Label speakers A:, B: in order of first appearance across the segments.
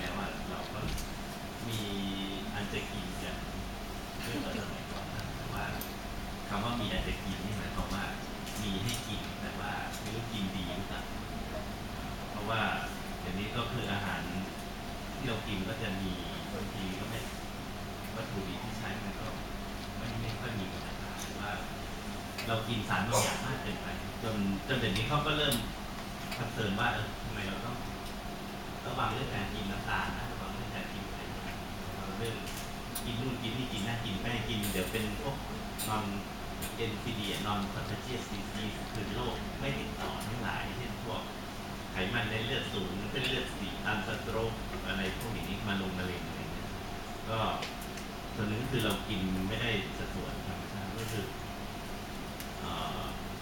A: แล้วอะเราก็มีอันจะกินกันเรื่องสมัยก่อนว่าคำว่ามีอันจะกินนี่หมายความว่ามีให้กินแต่ว่าไม่รู้กินดีหรือเปล่าเพราะว่าเดี๋ยวนี้ก็คืออาหารที่เรากินก็จะมีบางทีก็ไม่วัตถุดิบที่ใช้มันก็ไม่ไม่ค่อยมีคุณภาพหรือว่า เรากินสารบางอย่างมากเกินไปจนจนเดี๋ยวนี้เขาก็เริ่มคอนเซิร์นว่าเออทำไมเราต้อง ระวังเรื่องการกินน้ำตาลนะระวังเรื่องการกินอะไรนะระวังเรื่องกินนู่นกินนี่กินนั่นกินแป้งกิน เดี๋ยวเป็นพวกนอนเอ็นซีดีนอนคอนเทเจียสซีซีคือโรคไม่ติดต่อทั้งหลายเช่นพวกไขมันในเลือดสูงเป็นเลือดสีตันสโตรกอะไรพวกนี้มาลงมะเร็งอะไรเงี้ยก็ส่วนหนึ่งคือเรากินไม่ได้สัดส่วนธรรมชาติก็คือ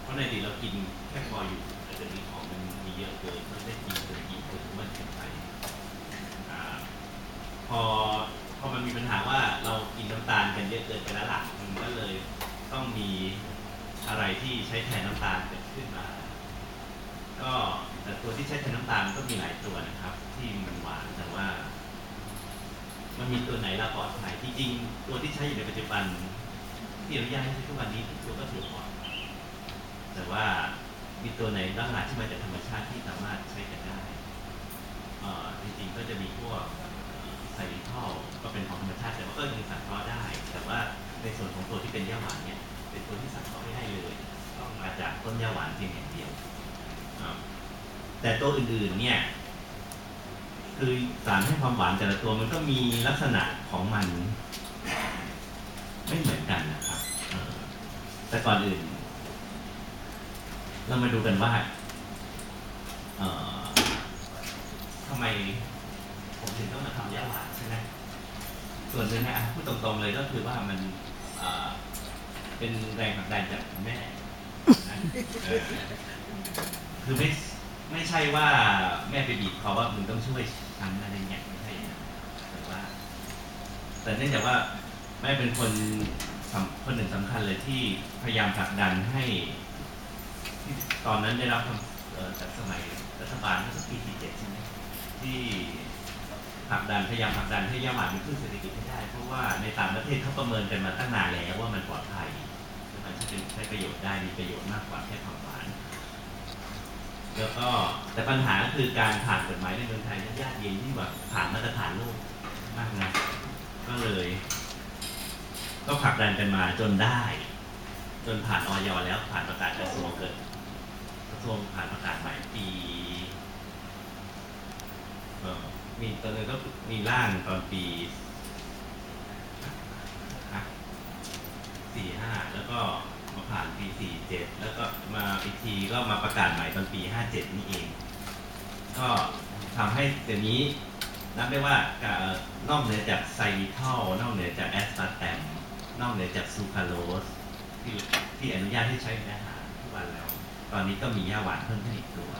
A: เพราะในอดีตเรากินแค่พออยู่แต่เดี๋ยวนี้ของมันมีเยอะเกินมันได้กินเกินกินเกินมันเกินไปอ่า พอพอมันมีปัญหาว่าเรากินน้ำตาลกันเยอะเกินไปแล้วล่ะมันก็เลยต้องมีอะไรที่ใช้แทนน้ำตาลเกิดขึ้นมา ก็แต่ตัวที่ใช้แทนน้ำตาลก็มีหลายตัวนะครับ ที่มันหวานแต่ว่า มันมีตัวไหนละปลอดภัยที่จริงตัวที่ใช้อยู่ในปัจจุบัน ที่อนุญาตให้ใช้ทุกวันนี้ทุกตัวก็ถือว่าแต่ว่ามีตัวไหนบ้างล่ะที่มาจากธรรมชาติที่สามารถใช้กันได้เอ่อจ ตัวที่เป็นย่าหวานเนี่ยเป็นตัวที่สั่งเคราไม่ได้เลยต้องมาจากต้นย่าหวานเพียงอย่างเดียว แต่ตัวอื่นๆเนี่ยคือสารให้ความหวานแต่ละตัวมันก็มีลักษณะของมัน ไม่เหมือนกันนะครับแต่ก่อนอื่น เรามาดูกันว่าทำไมผมถึงต้องมาทำยาหวานใช่ไหมส่วนหนึ่งนะพูดตรงๆเลยก็คือว่ามัน เอ่อเป็นแรงผลักดันจากคุณแม่นะเออคือไม่ไม่ใช่ว่าแม่ไปบีบเขาว่ามึงต้องช่วยฉันอะไรเงี้ยไม่ใช่นะแต่ว่า แต่เนื่องจากว่าแม่เป็นคนสำคนหนึ่งสำคัญเลยที่พยายามผลักดันให้ที่ตอนนั้นได้รับคำเอ่อจากสมัยรัฐบาลเมื่อสักปีที่เจ็ดใช่ไหมที่ ผลักดันพยายามผลักดันให้ยาหวานเป็นพืชเศรษฐกิจให้ได้ เพราะว่าในต่างประเทศเขาประเมินกันมาตั้งนานแล้วว่ามันปลอดภัยมันใช้เป็นใช้ประโยชน์ได้มีประโยชน์มากกว่าแค่ความหวาน แล้วก็แต่ปัญหาก็คือการผ่านกฎหมายในเมืองไทยนั้นยากเย็นยิ่งกว่าผ่านมาตรฐานโลกมากนะก็เลย ก็ผลักดันกันมาจนได้ จนผ่านออยแล้วผ่านประกาศกระทรวงเกิดกระทรวงผ่านประกาศใหม่ปีเอ่อ มีตอนนึงก็มีร่างตอนปีสี่ห้าแล้วก็มาผ่านปีสี่เจ็ดแล้วก็มาอีกทีก็มาประกาศใหม่ตอนปีห้าเจ็ดนี่เอง ก็ทำให้เดี๋ยวนี้นับได้ว่านอกเหนือจากไซริทอลนอกเหนือจากแอสปาร์แตมนอกเหนือจากซูคราโรสที่ที่อนุญาตให้ใช้ในอาหารทุกวันแล้ว ตอนนี้ก็มีย่าหวานเพิ่มขึ้นอีกตัว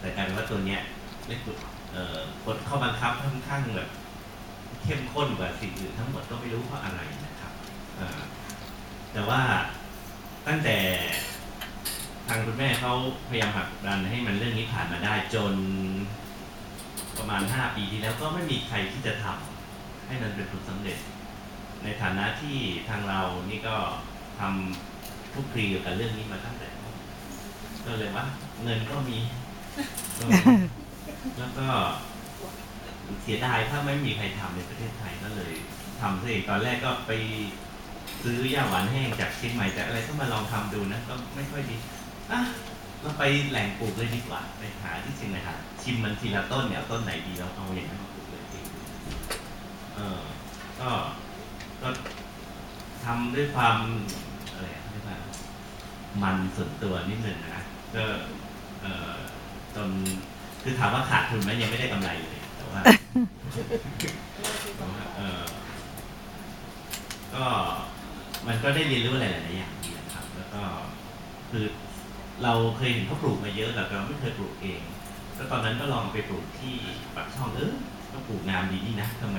A: แต่กลายเป็นว่าตัวเนี้ยเล็กกฎเอ่อ กฎข้อบังคับค่อนข้างแบบเข้มข้นกว่าสิ่งอื่นทั้งหมดก็ไม่รู้เพราะอะไรนะครับแต่ว่าตั้งแต่ทางคุณแม่เขาพยายามผลักดันให้มันเรื่องนี้ผ่านมาได้จนประมาณ 5 ปีที่แล้วก็ไม่มีใครที่จะทำให้มันเป็นผลสำเร็จ ในฐานะที่ทางเรานี่ก็ทำทุกคลีเกี่ยวกับเรื่องนี้มาตั้งแต่ก็เลยว่า เงินก็มี สียดายถ้าไม่มีใครทำในประเทศไทยก็เลยทำซะเองตอนแรกก็ไปซื้อย่าหวานแห้งจากเชียงใหม่จากอะไรก็มาลองทำดูนะก็ไม่ค่อยดีอะเราไปแหล่งปลูกเลยดีกว่าไปหาที่เชียงใหม่หาชิมมันทีละต้นเนี่ยต้นไหนดีแล้วเอาอย่างนั้นมาปลูกเลยจริงเออก็ก็ทำด้วยความอะไรอะเรียกว่ามันส่วนตัวนิดนึงนะก็เออจนคือถามว่าขาดทุนไหมยังไม่ได้กำไรเลยแต่ ว่าเออก็มันก็ได้เรียนรู้หลายๆอย่างนะครับ แล้วก็คือเราเคยเห็นเขาปลูกมาเยอะแต่เราไม่เคยปลูกเองแล้วตอนนั้นก็ลองไปปลูกที่ปักช่องเออก็ปลูกงามดีนี่นะทำไม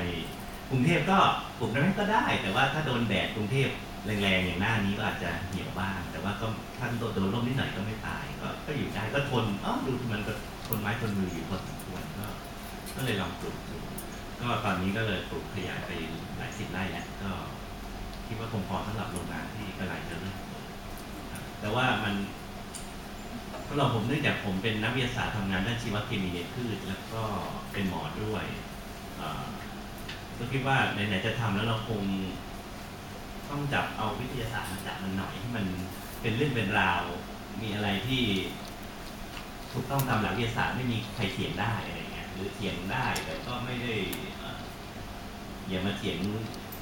A: กรุงเทพก็ปลูกได้ก็ได้ แต่ว่าถ้าโดนแดดกรุงเทพแรงๆอย่างหน้านี้ก็อาจจะเหี่ยวบ้าง แต่ว่าก็ถ้านโดนร่มนิดหน่อยก็ไม่ตาย ก็ก็อยู่ได้ก็ทนอ๋อดูมันก็ทนไม้ทนมืออยู่พอสมควรก็ ก็เลยลองปลูกดูก็ตอนนี้ก็เลยปลูกขยายไปหลายสิบไร่แล้วก็คิดว่าคงพอสำหรับโรงงานที่กำลังจะเริ่มเปิดครับแต่ว่ามันสำหรับผมเนื่องจากผมเป็นนักวิทยาศาสตร์ทำงานด้านชีวเคมีในพืชแล้วก็เป็นหมอด้วยก็คิดว่าไหนๆจะทำแล้วเราคงต้องจับเอาวิทยาศาสตร์มาจับมันหน่อยให้มันเป็นเรื่องเป็นราว มีอะไรที่ ถูกต้องตามหลักวิทยาศาสตร์ไม่มีใครเถียงได้อะไร รือเถียงได้แต่ก็ไม่ได้อย่ามาเถียง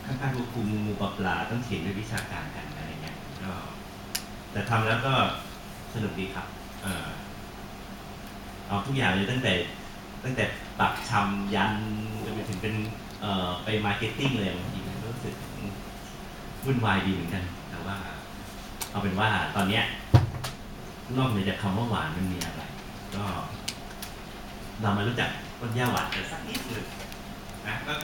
A: ข้างๆกูคูงูงูปลาต้องเถียงด้วยวิชาการกันอะไรเงี้ยก็แต่ทำแล้วก็สนุกดีครับเอาทุกอย่างเลยตั้งแต่ตั้งแต่ปักชำยันจนไปถึงเป็นเอไปมาร์เก็ตติ้งเลยบางทีมันก็รู้สึกวุ่นวายดีเหมือนกัน แต่ว่า เอาเป็นว่าตอนเนี้ยนอกเหนือจากคำว่าหวานมันมีอะไร ก็ เรามารู้จัก คนยาหวานจะสักนิดหนึ่งนะ